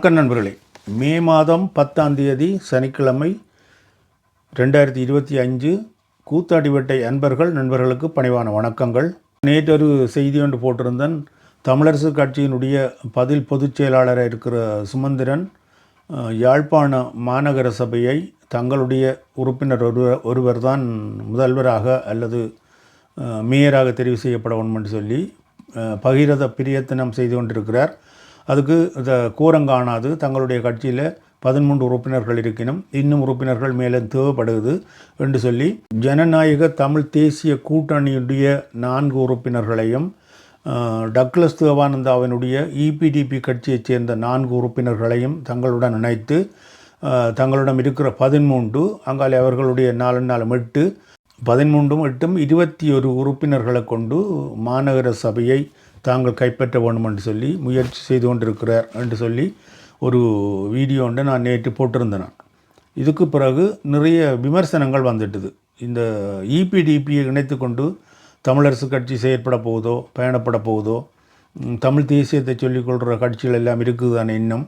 வணக்கம் நண்பர்களே. மே மாதம் பத்தாம் தேதி சனிக்கிழமை ரெண்டாயிரத்தி இருபத்தி அஞ்சு கூத்தாடிவட்டை அன்பர்கள் நண்பர்களுக்கு பணிவான வணக்கங்கள். நேற்றொரு செய்தி ஒன்று போட்டிருந்தேன். தமிழரசு கட்சியினுடைய பதில் பொதுச் செயலாளராக இருக்கிற சுமந்திரன் யாழ்ப்பாண மாநகர சபையை தங்களுடைய உறுப்பினர் ஒருவர் ஒருவர் தான் முதல்வராக அல்லது மேயராக தெரிவு செய்யப்பட வேண்டும் என்று சொல்லி பகிரத பிரியத்தனம் செய்து கொண்டிருக்கிறார். அதுக்கு இந்த கூரங்காணாது தங்களுடைய கட்சியில் பதிமூன்று உறுப்பினர்கள் இருக்கினும் இன்னும் உறுப்பினர்கள் மேலே தேவைப்படுது என்று சொல்லி ஜனநாயக தமிழ் தேசிய கூட்டணியுடைய நான்கு உறுப்பினர்களையும் டக்ளஸ் தேவானந்தாவினுடைய இபிடிபி கட்சியைச் சேர்ந்த நான்கு உறுப்பினர்களையும் தங்களுடன் இணைத்து தங்களிடம் இருக்கிற பதிமூன்று அங்காலே அவர்களுடைய நாலு நாலு எட்டு பதிமூன்றும் எட்டும் இருபத்தி ஒரு உறுப்பினர்களை கொண்டு மாநகர சபையை தாங்கள் கைப்பற்ற வேண்டும் என்று சொல்லி முயற்சி செய்து கொண்டிருக்கிறார் என்று சொல்லி ஒரு வீடியோ ஒன்று நான் நேற்று போட்டிருந்தேன். நான். இதுக்கு பிறகு நிறைய விமர்சனங்கள் வந்துட்டுது. இந்த இபிடிபியை இணைத்து கொண்டு தமிழரசு கட்சி செயற்பட போகுதோ பயணப்பட போகுதோ தமிழ் தேசியத்தை சொல்லிக்கொள்கிற கட்சிகள் எல்லாம் இருக்குது தானே இன்னும்.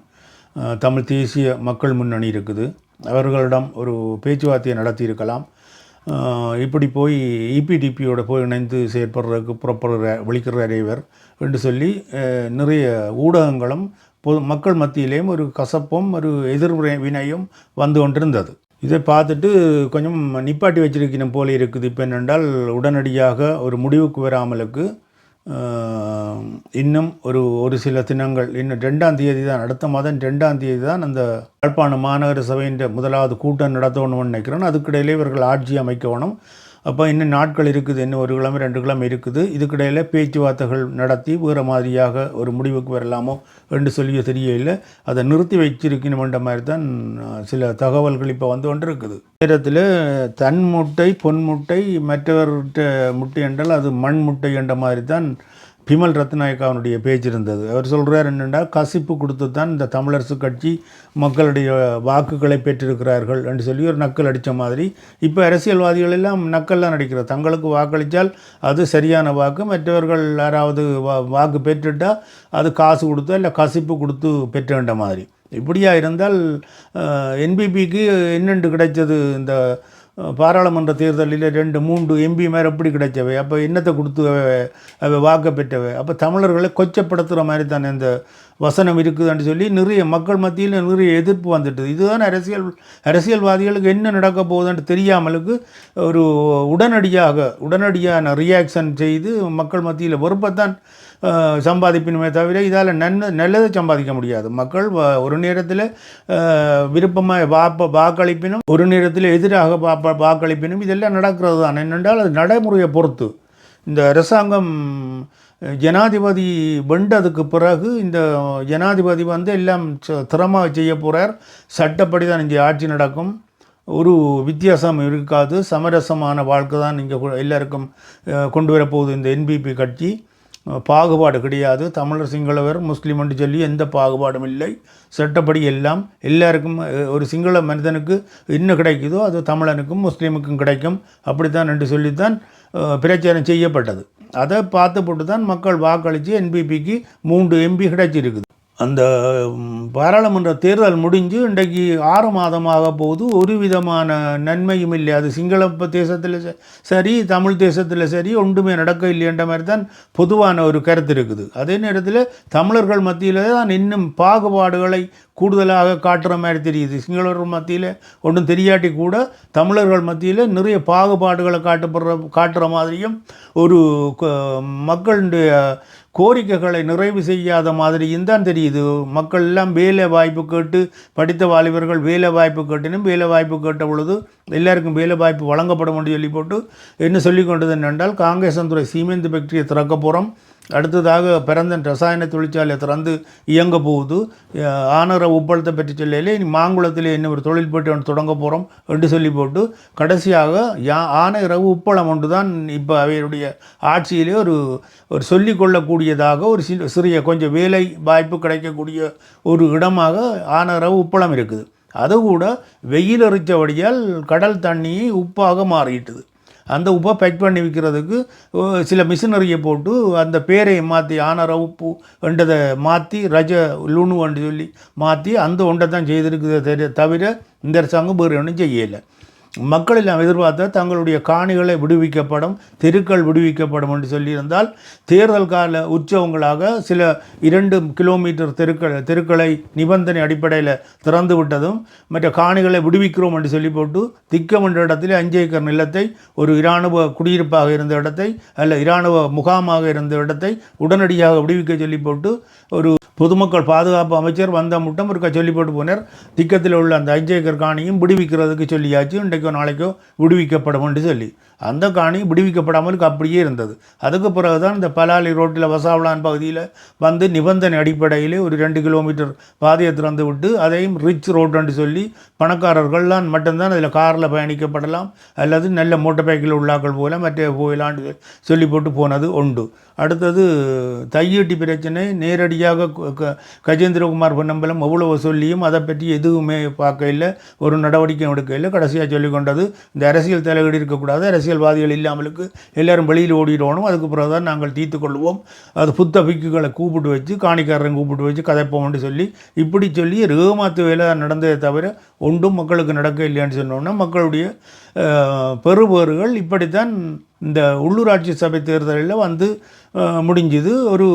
தமிழ் தேசிய மக்கள் முன்னணி இருக்குது. அவர்களிடம் ஒரு பேச்சுவார்த்தையை நடத்தியிருக்கலாம். இருக்கலாம் இப்படி போய் இபிடிபியோட போய் இணைந்து செயற்படுறதுக்கு புறப்படுற விழிக்கிறார் இவர் என்று சொல்லி நிறைய ஊடகங்களும் பொது மக்கள் மத்தியிலேயும் ஒரு கசப்பும் ஒரு எதிர்வினை வினையும் வந்து கொண்டிருந்தது. இதை பார்த்துட்டு கொஞ்சம் நிப்பாட்டி வச்சிருக்கணும் போல இருக்குது. இப்போ என்னென்றால் உடனடியாக ஒரு முடிவுக்கு வராமலுக்கு இன்னும் ஒரு ஒரு சில தினங்கள் இன்னும் ரெண்டாம் தேதி தான் அடுத்த மாதம் ரெண்டாம் தேதி தான் அந்த யாழ்ப்பாண மாநகர சபையின் முதலாவது கூட்டம் நடத்தணும்னு நினைக்கிறேன். அதுக்கிடையிலே இவர்கள் ஆட்சி அமைக்கணும். அப்போ இன்னும் நாட்கள் இருக்குது இன்னும் ஒரு கிழமை ரெண்டு கிழமை இருக்குது. இதுக்கிடையில் பேச்சுவார்த்தைகள் நடத்தி வேறு மாதிரியாக ஒரு முடிவுக்கு வரலாமோ என்று சொல்லி தெரியல அதை நிறுத்தி வச்சிருக்கணுமென்ற மாதிரி தான் சில தகவல்கள் இப்போ வந்து கொண்டு இருக்குது நேரத்தில் தன் முட்டை பொன் முட்டை மற்றவர்கிட்ட முட்டை என்றால் அது மண் முட்டை என்ற மாதிரி தான் பிமல் ரத்நாயக்காவனுடைய பேச்சு இருந்தது. அவர் சொல்கிறார் என்னென்னா கசிப்பு கொடுத்து தான் இந்த தமிழரசு கட்சி மக்களுடைய வாக்குகளை பெற்றிருக்கிறார்கள் என்று சொல்லி ஒரு நக்கல் அடித்த மாதிரி. இப்போ அரசியல்வாதிகள் எல்லாம் நக்கல்லாம் நடிக்கிறார். தங்களுக்கு வாக்களித்தால் அது சரியான வாக்கு. மற்றவர்கள் யாராவது வா வாக்கு பெற்றுட்டால் அது காசு கொடுத்து இல்லை கசிப்பு கொடுத்து பெற்ற வேண்ட மாதிரி. இப்படியா இருந்தால் என்பிபிக்கு என்னென்று கிடைச்சது இந்த பாராளுமன்ற தேர்தலில் ரெண்டு மூன்று எம்பி மேலே எப்படி கிடைச்சவை அப்போ என்னத்தை கொடுத்து அவ- வாக்க பெற்றவை? அப்போ தமிழர்களை கொச்சப்படுத்துகிற மாதிரி தானே இந்த வசனம் இருக்குதுன்னு சொல்லி நிறைய மக்கள் மத்தியில் நிறைய எதிர்ப்பு வந்துட்டு இதுதான் அரசியல் அரசியல்வாதிகளுக்கு என்ன நடக்க போகுதுன்னு தெரியாமலுக்கு ஒரு உடனடியாக உடனடியான ரியாக்ஷன் செய்து மக்கள் மத்தியில் வெறுப்பத்தான் சம்பாதிப்பினுமே தவிர இதால் நன்மை நல்லதை சம்பாதிக்க முடியாது. மக்கள் ஒரு நேரத்தில் விருப்பமாக வாப்ப வாக்களிப்பினும் ஒரு நேரத்தில் எதிராக வாப்ப வாக்களிப்பினும் இதெல்லாம் நடக்கிறது தான் என்னென்றால் அது நடைமுறையை பொறுத்து. இந்த அரசாங்கம் ஜனாதிபதி வெண்டதுக்கு பிறகு இந்த ஜனாதிபதி வந்து எல்லாம் ச- திறமாக செய்ய போகிறார் சட்டப்படி தான் இங்கே ஆட்சி நடக்கும். ஒரு வித்தியாசம் இருக்காது. சமரசமான வாழ்க்கை தான் இங்கே எல்லாருக்கும் கொண்டு வரப்போகுது இந்த என்பிபி கட்சி. பாகுபாடு கிடையாது. தமிழர் சிங்களவர் முஸ்லீம் என்று சொல்லி எந்த பாகுபாடும் இல்லை. சட்டப்படி எல்லாம் எல்லாருக்கும் ஒரு சிங்கள மனிதனுக்கு என்ன கிடைக்குதோ அது தமிழனுக்கும் முஸ்லீமுக்கும் கிடைக்கும். அப்படித்தான் என்று சொல்லித்தான் பிரச்சாரம் செய்யப்பட்டது. அதை பார்த்து போட்டு தான் மக்கள் வாக்களித்து என்பிபிக்கு மூன்று எம்பி கிடைச்சிருக்குது. அந்த பாராளுமன்ற தேர்தல் முடிஞ்சு இன்றைக்கு ஆறு மாதமாக போகுது. ஒரு விதமான நன்மையும் இல்லை. அது சிங்கள தேசத்தில் சரி தமிழ் தேசத்தில் சரி ஒன்றுமே நடக்க இல்லைன்ற மாதிரி தான் பொதுவான ஒரு கருத்து இருக்குது. அதே நேரத்தில் தமிழர்கள் மத்தியில் தான் இன்னும் பாகுபாடுகளை கூடுதலாக காட்டுற மாதிரி தெரியுது. சிங்களர்கள் மத்தியில் ஒன்றும் தெரியாட்டி கூட தமிழர்கள் மத்தியில் நிறைய பாகுபாடுகளை காட்டுப்படுற காட்டுற மாதிரியும் ஒரு மக்களுடைய கோரிக்கைகளை நிறைவு செய்யாத மாதிரியும் தான் தெரியுது. மக்கள் எல்லாம் வேலை வாய்ப்பு கேட்டு படித்த வாலிபர்கள் வேலை வாய்ப்பு கேட்டினும் வேலை வாய்ப்பு கேட்ட பொழுது எல்லாருக்கும் வேலை வாய்ப்பு வழங்கப்படும் என்று சொல்லி போட்டு என்ன சொல்லி கொண்டது என்றால் காங்கேசந்துறை சீமெந்து ஃபேக்டரியை திறக்க போகிறோம் அடுத்ததாக பிறந்தன் ரசாயன தொழிற்சாலை திறந்து இயங்க போகுது. ஆனர உப்பளத்தை பற்றி சொல்லல இனி மாங்குளத்தில் என்ன ஒரு தொழில் போட்டு ஒன்று தொடங்க போகிறோம் என்று சொல்லி போட்டு கடைசியாக யா ஆனைரவு உப்பளம் ஒன்று தான் இப்போ அவையுடைய ஆட்சியிலே ஒரு ஒரு சொல்லிக்கொள்ளக்கூடியதாக ஒரு சிறிய கொஞ்சம் வேலை வாய்ப்பு கிடைக்கக்கூடிய ஒரு இடமாக ஆனரவு உப்பளம் இருக்குது. அது கூட வெயில் எறிச்சபடியால் கடல் தண்ணி உப்பாக மாறிட்டுது. அந்த உப்பை பேக் பண்ணி விற்கிறதுக்கு சில மிஷினரியை போட்டு அந்த பேரை மாற்றி ஆனர உப்பு என்றதை மாற்றி ரஜ லுணுன்னு சொல்லி மாற்றி அந்த ஒன்றை தான் செய்திருக்குதே தெரிய- தவிர இந்த அரசாங்கம் வேறு ஒன்றும் செய்யலை. மக்கள் எல்லாம் எதிர்பார்த்த தங்களுடைய காணிகளை விடுவிக்கப்படும் தெருக்கள் விடுவிக்கப்படும் என்று சொல்லியிருந்தால் தேர்தல் கால உற்சவங்களாக சில இரண்டு கிலோமீட்டர் தெருக்கள் தெருக்களை நிபந்தனை அடிப்படையில் திறந்து விட்டதும் மற்ற காணிகளை விடுவிக்கிறோம் என்று சொல்லி போட்டு திக்கம் என்ற இடத்திலே அஞ்சு ஏக்கர் நிலத்தை ஒரு இராணுவ குடியிருப்பாக இருந்த இடத்தை அல்ல இராணுவ முகாமாக இருந்த இடத்தை உடனடியாக விடுவிக்க சொல்லி போட்டு ஒரு பொதுமக்கள் பாதுகாப்பு அமைச்சர் வந்த முட்டம் இருக்க சொல்லி போட்டு போனார். திக்கத்தில் உள்ள அந்த அஞ்சு ஏக்கர் காணியும் விடுவிக்கிறதுக்கு சொல்லியாச்சு. இன்றைக்கோ நாளைக்கோ விடுவிக்கப்படும் என்று சொல்லி. அந்த காணி விடுவிக்கப்படாமல் அப்படியே இருந்தது. அதுக்கு பிறகுதான் இந்த பலாலி ரோட்டில் வசாவளான் பகுதியில் வந்து நிபந்தனை அடிப்படையிலே ஒரு ரெண்டு கிலோமீட்டர் பாதையை திறந்து விட்டு அதையும் ரிச் ரோடுன்னு சொல்லி பணக்காரர்கள்லாம் மட்டும்தான் அதில் காரில் பயணிக்கப்படலாம். அல்லது நல்ல மோட்டர் பைக்கில் உள்ளாக்கள் போல மற்ற போயிலான்னு சொல்லி போட்டு போனது உண்டு. அடுத்தது தையீட்டி பிரச்சனை. நேரடியாக க- கஜேந்திரகுமார் பொன்னம்பலம் எவ்வளவு சொல்லியும் அதை பற்றி எதுவுமே பார்க்கல ஒரு நடவடிக்கை எடுக்கல கடைசியாக சொல்லிக்கொண்டது இந்த அரசியல் தலையீடு இருக்கக்கூடாது. அரசியல்வாதிகள் இல்லாமலுக்கு எல்லோரும் வெளியில் ஓடிடணும். அதுக்கு பிறகு தான் நாங்கள் தீர்த்து கொள்வோம். அது புத்த பிக்குகளை கூப்பிட்டு வச்சு காணிக்காரரை கூப்பிட்டு வச்சு கதைப்போம்னு சொல்லி இப்படி சொல்லி ஏமாத்து வேலை தான் நடந்ததே தவிர ஒன்றும் மக்களுக்கு நடக்க இல்லைன்னு சொன்னோம்னா மக்களுடைய பெறுபேறுகள் இப்படித்தான் இந்த உள்ளூராட்சி சபை தேர்தலில் வந்து முடிஞ்சுது. ஒரு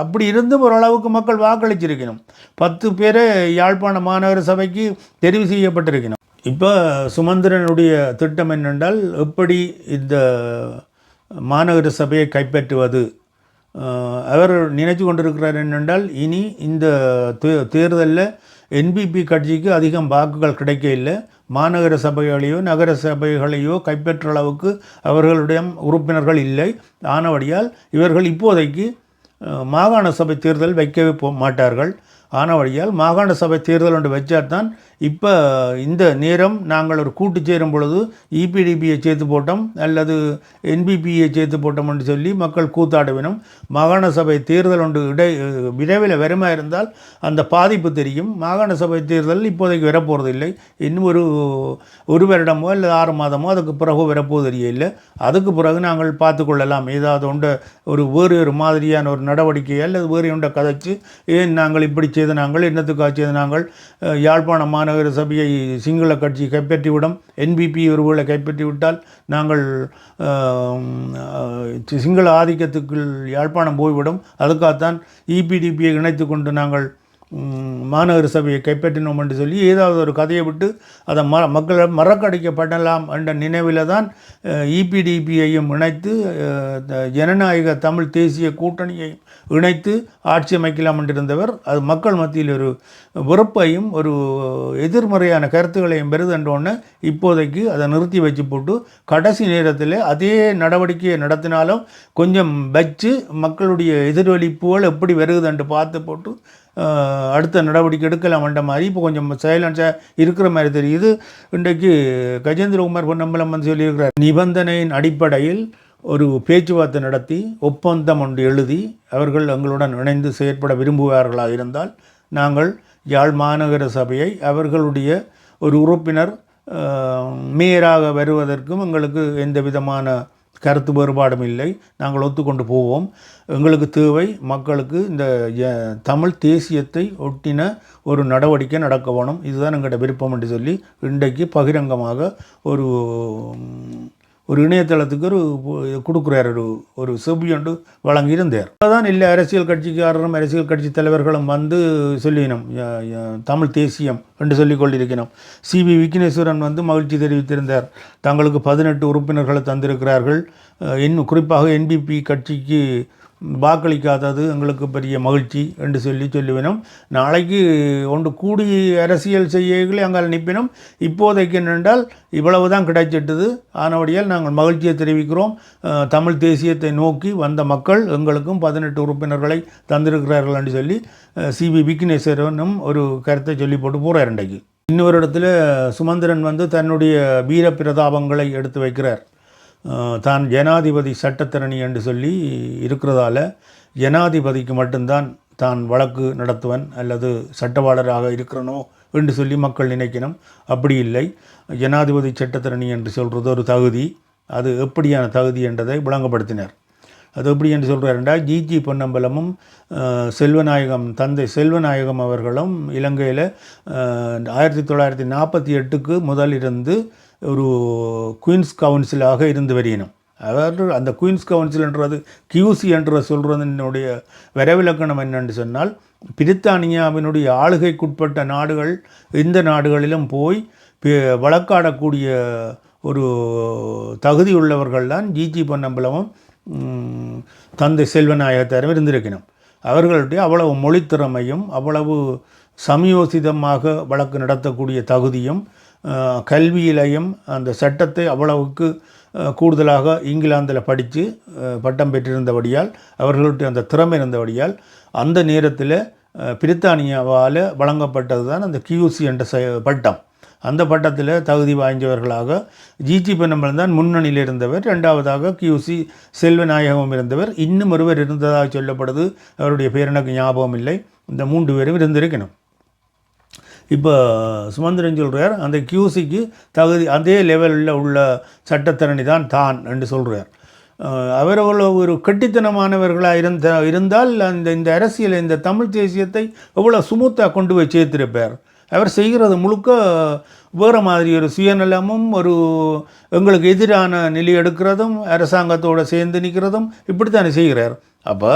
அப்படி இருந்தும் ஓரளவுக்கு மக்கள் வாக்களிச்சிருக்கணும். பத்து பேரை யாழ்ப்பாண மாநகர சபைக்கு தெரிவு செய்யப்பட்டிருக்கணும். இப்போ சுமந்திரனுடைய திட்டம் என்னென்றால் எப்படி இந்த மாநகர சபையை கைப்பற்றுவது? அவர் நினைச்சு கொண்டிருக்கிறார் என்னென்றால் இனி இந்த தே- தேர்தலில் என்பிபி கட்சிக்கு அதிகம் வாக்குகள் கிடைக்க இல்லை. மாநகர சபைகளையோ நகர சபைகளையோ கைப்பற்ற அளவுக்கு அவர்களுடைய உறுப்பினர்கள் இல்லை. ஆனபடியால் இவர்கள் இப்போதைக்கு மாகாண சபை தேர்தல் வைக்கவே போ ஆன ஆனபடியால் மாகாண சபை தேர்தல் ஒன்று வச்சாதான் இப்போ இந்த நேரம் நாங்கள் ஒரு கூட்டு சேரும் பொழுது இபிடிபியை சேர்த்து போட்டோம் அல்லது என்பிபியை சேர்த்து போட்டோம் என்று சொல்லி மக்கள் கூத்தாடுவினும் மாகாண சபை தேர்தல் ஒன்று இடை விரைவில் வருமா இருந்தால் அந்த பாதிப்பு தெரியும். மாகாண சபை தேர்தல் இப்போதைக்கு வரப்போகிறது இல்லை இன்னும் ஒரு ஒரு வருடமோ அல்லது ஆறு மாதமோ அதுக்கு பிறகு வரப்போவது இல்லை அதுக்கு பிறகு நாங்கள் பார்த்து கொள்ளலாம். ஏதாவது ஒன்று ஒரு வேறு ஒரு மாதிரியான ஒரு நடவடிக்கை அல்லது வேறு ஒன்றை கதைச்சு ஏன் நாங்கள் இப்படி செய்த நாங்கள் ஆட்சி செய்த நாங்கள் யாழ்ப்பாண மாநகர சபையை சிங்கள கட்சி கைப்பற்றிவிடும் என்பிபி ஒருவேளை கைப்பற்றிவிட்டால் நாங்கள் சிங்கள ஆதிக்கத்துக்குள் யாழ்ப்பாணம் போய்விடும். அதுக்காகத்தான் இபிடிபியை இணைத்து கொண்டு நாங்கள் மாநகர சபையை கைப்பற்றினோம் என்று சொல்லி ஏதாவது ஒரு கதையை விட்டு அதை ம மக்களை மறக்கடிக்கப்படலாம் என்ற நினைவில் தான் இபிடிபியையும் இணைத்து த- ஜனநாயக தமிழ் தேசிய கூட்டணியையும் இணைத்து ஆட்சி அமைக்கலாம் என்றிருந்தவர். அது மக்கள் மத்தியில் ஒரு வெறுப்பையும் ஒரு எதிர்மறையான கருத்துக்களையும் பெறுதன்றோன்னு இப்போதைக்கு அதை நிறுத்தி வச்சு போட்டு கடைசி நேரத்தில் அதே நடவடிக்கையை நடத்தினாலும் கொஞ்சம் வச்சு மக்களுடைய எதிரொலிப்புகள் எப்படி வருகுதுன்ட்டு பார்த்து போட்டு அடுத்த நடவடிக்கை எடுக்கலாம்ன்ற மாதிரி இப்போ கொஞ்சம் சைலன்ஸாக இருக்கிற மாதிரி தெரியுது. இன்றைக்கு கஜேந்திரகுமார் பொன்னம்பலம் வந்து சொல்லியிருக்கிறார் நிபந்தனையின் அடிப்படையில் ஒரு பேச்சுவார்த்தை நடத்தி ஒப்பந்தம் ஒன்று எழுதி அவர்கள் எங்களுடன் இணைந்து செயற்பட விரும்புவார்களாக இருந்தால் நாங்கள் யாழ் மாநகர சபையை அவர்களுடைய ஒரு உறுப்பினர் மேயராக வருவதற்கும் எங்களுக்கு எந்த விதமான கருத்து வேறுபாடும் இல்லை. நாங்கள் ஒத்துக்கொண்டு போவோம். எங்களுக்கு தேவை மக்களுக்கு இந்த தமிழ் தேசியத்தை ஒட்டின ஒரு நடவடிக்கை நடக்க வேணும். இதுதான் எங்களோட விருப்பம் என்று சொல்லி இன்றைக்கு பகிரங்கமாக ஒரு ஒரு இணையதளத்துக்கு ஒரு பு- கொடுக்குறார் ஒரு ஒரு செபி வழங்கியிருந்தார். அதான் இல்லை அரசியல் கட்சிக்காரரும் அரசியல் கட்சி தலைவர்களும் வந்து சொல்லினோம் தமிழ் தேசியம் என்று சொல்லிக் கொண்டிருக்கிறோம் சிவி விக்னேஸ்வரன் வந்து மகிழ்ச்சி தெரிவித்திருந்தார். தங்களுக்கு பதினெட்டு உறுப்பினர்களை தந்திருக்கிறார்கள். என் குறிப்பாக என்பிபி கட்சிக்கு வாக்களிக்காதது எங்களுக்கு பெரிய மகிழ்ச்சி என்று சொல்லி சொல்லுவினோம் நாளைக்கு ஒன்று கூடி அரசியல் செய்யகளை அங்கே நிற்பினோம் இப்போதைக்கு என்னென்றால் இவ்வளவு தான் கிடைச்சிட்டது. ஆனபடியால் நாங்கள் மகிழ்ச்சியை தெரிவிக்கிறோம். தமிழ் தேசியத்தை நோக்கி வந்த மக்கள் எங்களுக்கும் பதினெட்டு உறுப்பினர்களை தந்திருக்கிறார்கள் என்று சொல்லி சிபி விக்னேஸ்வரனும் ஒரு கருத்தை சொல்லி போட்டு போகிறார் இன்றைக்கு. இன்னொரு இடத்துல சுமந்திரன் வந்து தன்னுடைய வீர பிரதாபங்களை எடுத்து வைக்கிறார். தான் ஜனாதிபதி சட்டத்திரணி என்று சொல்லி இருக்கிறதால ஜனாதிபதிக்கு மட்டும்தான் தான் வழக்கு நடத்துவன் அல்லது சட்டவாளராக இருக்கிறனோ என்று சொல்லி மக்கள் நினைக்கணும். அப்படி இல்லை. ஜனாதிபதி சட்டத்திரணி என்று சொல்கிறது ஒரு தகுதி. அது எப்படியான தகுதி என்றதை விளங்கப்படுத்தினார். அது எப்படி என்று சொல்கிறாருண்டா ஜிஜி பொன்னம்பலமும் செல்வநாயகம் தந்தை செல்வநாயகம் அவர்களும் இலங்கையில் ஆயிரத்தி தொள்ளாயிரத்தி நாற்பத்தி எட்டுக்கு முதலிருந்து ஒரு குயின்ஸ் கவுன்சிலாக இருந்து வருகினோம். அவர் அந்த குயின்ஸ் கவுன்சில்ன்றது கியூசி என்ற சொல்கிறதனுடைய வரவிலக்கணம் என்னென்று சொன்னால் பிரித்தானியாவினுடைய ஆளுகைக்குட்பட்ட நாடுகள் இந்த நாடுகளிலும் போய் வழக்காடக்கூடிய ஒரு தகுதி உள்ளவர்கள் தான் ஜிஜி பொன்னம்பலமும் தந்தை செல்வநாயகத்தாரும் இருந்திருக்கணும் அவர்களுடைய அவ்வளவு மொழித்திறமையும் அவ்வளவு சமயோசிதமாக வழக்கு நடத்தக்கூடிய தகுதியும் கல்வியிலையும் அந்த சட்டத்தை அவ்வளவுக்கு கூடுதலாக இங்கிலாந்தில் படித்து பட்டம் பெற்றிருந்தபடியால் அவர்களுடைய அந்த திறமை இருந்தபடியால் அந்த நேரத்தில் பிரித்தானியாவால் வழங்கப்பட்டது தான் அந்த கியூசி என்ற ச பட்டம். அந்த பட்டத்தில் தகுதி வாய்ந்தவர்களாக ஜிஜி பெண்ணம்பலம் தான் முன்னணியில் இருந்தவர் ரெண்டாவதாக கியூசி செல்வநாயகம் இருந்தவர். இன்னும் ஒருவர் இருந்ததாக சொல்லப்படுது அவருடைய பேர் எனக்கு ஞாபகம் இல்லை இந்த மூன்று பேரும் இருந்திருக்கணும். இப்போ சுமந்திரன் சொல்கிறார் அந்த கியூசிக்கு தகுதி அதே லெவலில் உள்ள சட்டத்தரணி தான் தான் என்று சொல்கிறார் அவர் ஒரு கட்டித்தனமானவர்களாக இருந்த இருந்தால் அந்த இந்த அரசியல் இந்த தமிழ் தேசியத்தை எவ்வளோ சுமூத்தாக கொண்டு போய் சேர்த்திருப்பார். அவர் செய்கிறது முழுக்க வேறு மாதிரி ஒரு சுயநலமும் ஒரு எங்களுக்கு எதிரான நிலை எடுக்கிறதும் அரசாங்கத்தோடு சேர்ந்து நிற்கிறதும் இப்படித்தானே செய்கிறார். அப்போ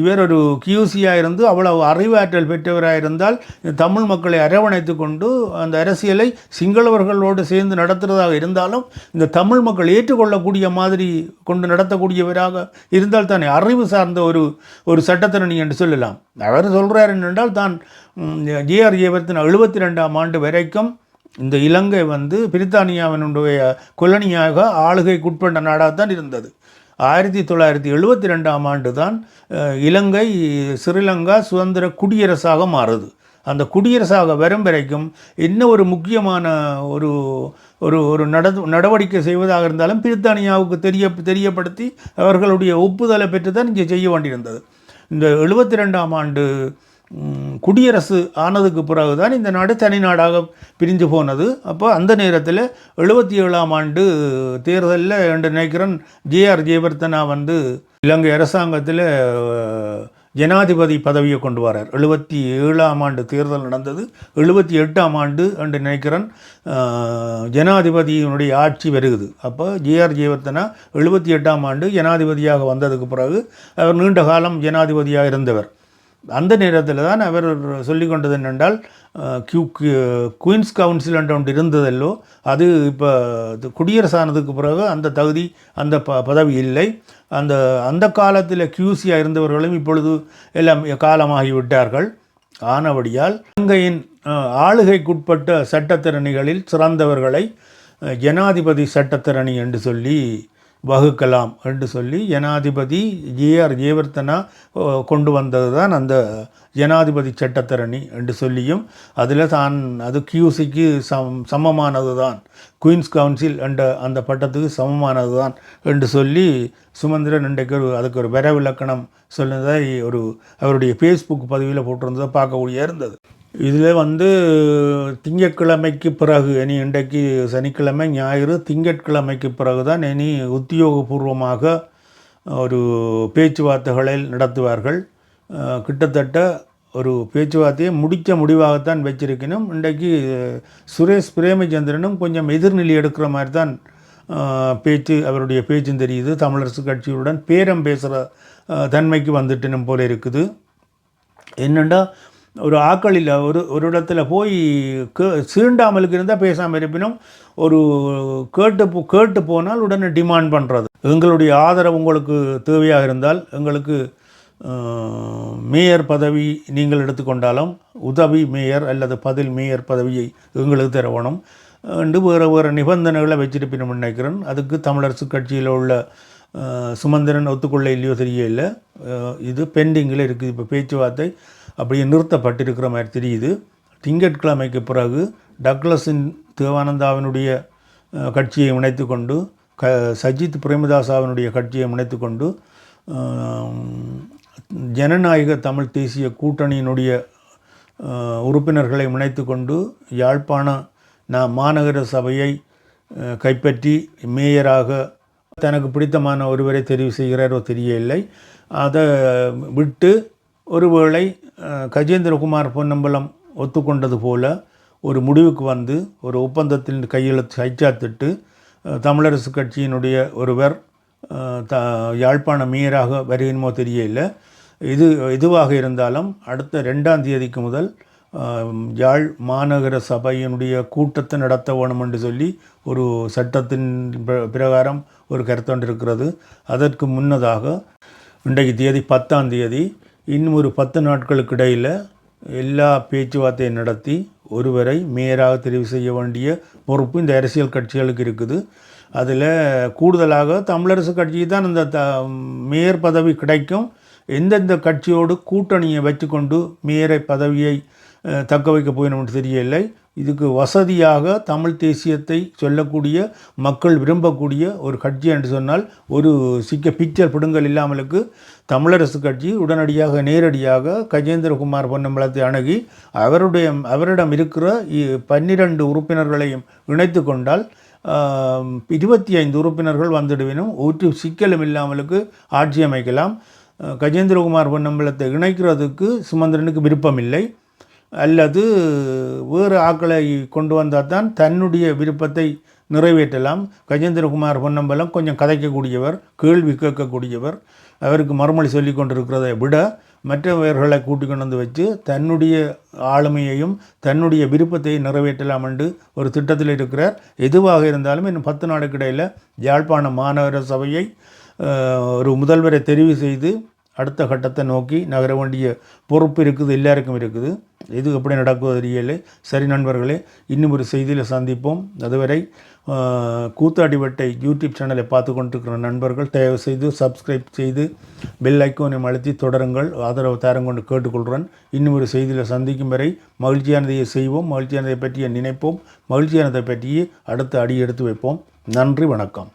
இவர் ஒரு கியூசியாக இருந்து அவ்வளவு அறிவாற்றல் பெற்றவராக இருந்தால் இந்த தமிழ் மக்களை அரவணைத்து கொண்டு அந்த அரசியலை சிங்களவர்களோடு சேர்ந்து நடத்துகிறதாக இருந்தாலும் இந்த தமிழ் மக்கள் ஏற்றுக்கொள்ளக்கூடிய மாதிரி கொண்டு நடத்தக்கூடியவராக இருந்தால் தானே அறிவு சார்ந்த ஒரு ஒரு சட்டத்திரணி என்று சொல்லலாம். அவர் சொல்கிறார் என்னென்றால் தான் ஜிஆர் ஜெயவர்த்தன் எழுபத்தி ரெண்டாம் ஆண்டு வரைக்கும் இந்த இலங்கை வந்து பிரித்தானியாவினுடைய கொலனியாக ஆளுகைக்குட்பட்ட தான் இருந்தது. ஆயிரத்தி தொள்ளாயிரத்தி எழுபத்தி ரெண்டாம் ஆண்டு தான் இலங்கை ஸ்ரீலங்கா சுதந்திர குடியரசாக மாறுது. அந்த குடியரசாக வரும் வரைக்கும் இன்னும் ஒரு முக்கியமான ஒரு ஒரு ஒரு நட நடவடிக்கை செய்வதாக இருந்தாலும் பிரித்தானியாவுக்கு தெரிய தெரியப்படுத்தி அவர்களுடைய ஒப்புதலை பெற்று தான் இங்கே செய்ய வேண்டியிருந்தது. இந்த எழுபத்தி ரெண்டாம் ஆண்டு குடியரசு ஆனதுக்கு பிறகு தான் இந்த நாடு தனி நாடாக பிரிஞ்சு போனது. அப்போ அந்த நேரத்தில் எழுபத்தி ஏழாம் ஆண்டு தேர்தலில் என்று நினைக்கிறேன் ஜேஆர் ஜெயவர்த்தனா வந்து இலங்கை அரசாங்கத்தில் ஜனாதிபதி பதவியை கொண்டு வரார். எழுபத்தி ஏழாம் ஆண்டு தேர்தல் நடந்தது. எழுபத்தி எட்டாம் ஆண்டு என்று நினைக்கிறேன் ஜனாதிபதியினுடைய ஆட்சி வருகுது. அப்போ ஜேஆர் ஜெயவர்த்தனா எழுபத்தி எட்டாம் ஆண்டு ஜனாதிபதியாக வந்ததுக்கு பிறகு அவர் நீண்ட காலம் ஜனாதிபதியாக இருந்தவர். அந்த நேரத்தில் தான் அவர் சொல்லி கொண்டது என்னென்றால் கியூ குயின்ஸ் கவுன்சில் என்ற ஒன்று இருந்ததல்லோ அது இப்போ குடியரசானதுக்கு பிறகு அந்த தகுதி அந்த ப பதவி இல்லை. அந்த அந்த காலத்தில் கியூசியாக இருந்தவர்களும் இப்பொழுது எல்லாம் காலமாகி விட்டார்கள் ஆனபடியால் இலங்கையின் ஆளுகைக்குட்பட்ட சட்டத்திறனிகளில் சிறந்தவர்களை ஜனாதிபதி சட்டத்திறனி என்று சொல்லி வகுக்கலாம் என்று சொல்லி ஜனாதிபதி ஜிஆர் ஜெயவர்த்தனா கொண்டு வந்தது தான் அந்த ஜனாதிபதி சட்டத்தரணி என்று சொல்லியும் அதில் தான் அது கியூசிக்கு சம் சமமானது தான் குயின்ஸ் கவுன்சில் என்ற அந்த பட்டத்துக்கு சமமானது தான் என்று சொல்லி சுமந்திரன் இன்றைக்கு ஒரு அதுக்கு ஒரு வரவிலக்கணம் சொன்னதை ஒரு அவருடைய ஃபேஸ்புக் பதிவில் போட்டிருந்ததை பார்க்கக்கூடிய இருந்தது. இதில் வந்து திங்கட்கிழமைக்கு பிறகு இனி இன்றைக்கு சனிக்கிழமை ஞாயிறு திங்கட்கிழமைக்கு பிறகு தான் இனி உத்தியோகபூர்வமாக ஒரு பேச்சுவார்த்தைகளை நடத்துவார்கள். கிட்டத்தட்ட ஒரு பேச்சுவார்த்தையை முடித்த முடிவாகத்தான் வச்சிருக்கணும். இன்றைக்கு சுரேஷ் பிரேமச்சந்திரனும் கொஞ்சம் எதிர்நிலை எடுக்கிற மாதிரி தான் பேச்சு அவருடைய பேச்சும் தெரியுது. தமிழரசு கட்சியுடன் பேரம் பேசுகிற தன்மைக்கு வந்துட்டனும் போல இருக்குது. என்னென்னா ஒரு ஆக்களில் ஒரு ஒரு இடத்துல போய் கே சீண்டாமலுக்கு இருந்தால் பேசாமல் இருப்பினும் ஒரு கேட்டு போ கேட்டு போனால் உடனே டிமாண்ட் பண்ணுறது எங்களுடைய ஆதரவு உங்களுக்கு தேவையாக இருந்தால் எங்களுக்கு மேயர் பதவி நீங்கள் எடுத்துக்கொண்டாலும் உதவி மேயர் அல்லது பதில் மேயர் பதவியை எங்களுக்கு தரவணும். என்று வேறு வேறு நிபந்தனைகளை வச்சிருப்பினும் நினைக்கிறேன். அதுக்கு தமிழரசு கட்சியில் உள்ள சுமந்திரன் ஒத்துக்கொள்ள இல்லையோ தெரியல இல்லை இது பெண்டிங்கில் இருக்குது. இப்போ பேச்சுவார்த்தை அப்படியே நிறுத்தப்பட்டிருக்கிற மாதிரி தெரியுது. திங்கட்கிழமைக்கு பிறகு டக்ளஸின் தேவானந்தாவினுடைய கட்சியை இணைத்து கொண்டு க சஜித் பிரேமதாசாவினுடைய கட்சியை இணைத்து கொண்டு ஜனநாயக தமிழ் தேசிய கூட்டணியினுடைய உறுப்பினர்களை இணைத்து கொண்டு யாழ்ப்பாண நான் மாநகர சபையை கைப்பற்றி மேயராக தனக்கு பிடித்தமான ஒருவரை தெரிவு செய்கிறாரோ தெரியவில்லை. அதை விட்டு ஒருவேளை கஜேந்திரகுமார் பொன்னம்பலம் ஒத்துக்கொண்டது போல ஒரு முடிவுக்கு வந்து ஒரு ஒப்பந்தத்தில் கையெழுத்து கைச்சாத்திட்டு தமிழரசு கட்சியினுடைய ஒருவர் த யாழ்ப்பாண மேயராக வருகிறமோ தெரியல. இது எதுவாக இருந்தாலும் அடுத்த ரெண்டாம் தேதிக்கு முதல் யாழ் மாநகர சபையினுடைய கூட்டத்தை நடத்த வேணும் என்று சொல்லி ஒரு சட்டத்தின் பிர- பிரகாரம் ஒரு கருத்தொன்று இருக்கிறது. அதற்கு முன்னதாக இன்றைக்கு தேதி பத்தாம் தேதி இன்னும் ஒரு பத்து நாட்களுக்கு இடையில் எல்லா பேச்சுவார்த்தையும் நடத்தி ஒருவரை மேயராக தெரிவு செய்ய வேண்டிய பொறுப்பு இந்த அரசியல் கட்சிகளுக்கு இருக்குது. அதில் கூடுதலாக தமிழரசு கட்சிக்கு தான் இந்த த மேயர் பதவி கிடைக்கும். எந்தெந்த கட்சியோடு கூட்டணியை வச்சுக்கொண்டு மேயரை பதவியை தக்க வைக்க போயினோம்னு தெரியவில்லை. இதுக்கு வசதியாக தமிழ் தேசியத்தை சொல்லக்கூடிய மக்கள் விரும்பக்கூடிய ஒரு கட்சி என்று சொன்னால் ஒரு சிக்க பிக்சர் பிடுங்கல் இல்லாமலுக்கு தமிழரசு கட்சி உடனடியாக நேரடியாக கஜேந்திரகுமார் பொன்னம்பலத்தை அணுகி அவருடைய அவரிடம் இருக்கிற இ- பன்னிரண்டு உறுப்பினர்களையும் இணைத்து கொண்டால் இருபத்தி ஐந்து உறுப்பினர்கள் வந்துடுவினும் ஒரு சிக்கலும் இல்லாமலுக்கு ஆட்சி அமைக்கலாம். கஜேந்திரகுமார் பொன்னம்பலத்தை இணைக்கிறதுக்கு சுமந்திரனுக்கு விருப்பமில்லை. அல்லது வேறு ஆட்களை கொண்டு வந்தால் தான் தன்னுடைய விருப்பத்தை நிறைவேற்றலாம். கஜேந்திரகுமார் பொன்னம்பலம் கொஞ்சம் கதைக்கக்கூடியவர் கேள்வி கேட்கக்கூடியவர். அவருக்கு மறுமொழி சொல்லி கொண்டிருக்கிறதை விட மற்றவர்களை கூட்டிக் கொண்டு வந்து வச்சு தன்னுடைய ஆளுமையையும் தன்னுடைய விருப்பத்தை நிறைவேற்றலாம் என்று ஒரு திட்டத்தில் இருக்கிறார். எதுவாக இருந்தாலும் இன்னும் பத்து நாடுக்கிடையில் யாழ்ப்பாண மாநகர சபையை ஒரு முதல்வரை தெரிவு செய்து அடுத்த கட்டத்தை நோக்கி நகர வேண்டிய பொறுப்பு இருக்குது எல்லாருக்கும் இருக்குது. இது எப்படி நடக்குவது தெரியலை சரி நண்பர்களே இன்னும் ஒரு செய்தியில் சந்திப்போம். அதுவரை கூத்தாடிவட்டை யூடியூப் சேனலை பார்த்து கொண்டிருக்கிற நண்பர்கள் தயவு செய்து சப்ஸ்கிரைப் செய்து பெல் ஐக்கோனையும் அழுத்தி தொடருங்கள். ஆதரவு தாரம் கொண்டு கேட்டுக்கொள்கிறேன். இன்னும் ஒரு செய்தியில் சந்திக்கும் வரை மகிழ்ச்சியானதை செய்வோம். மகிழ்ச்சியானதை பற்றிய நினைப்போம். மகிழ்ச்சியானதை பற்றியே அடுத்த அடி எடுத்து வைப்போம். நன்றி வணக்கம்.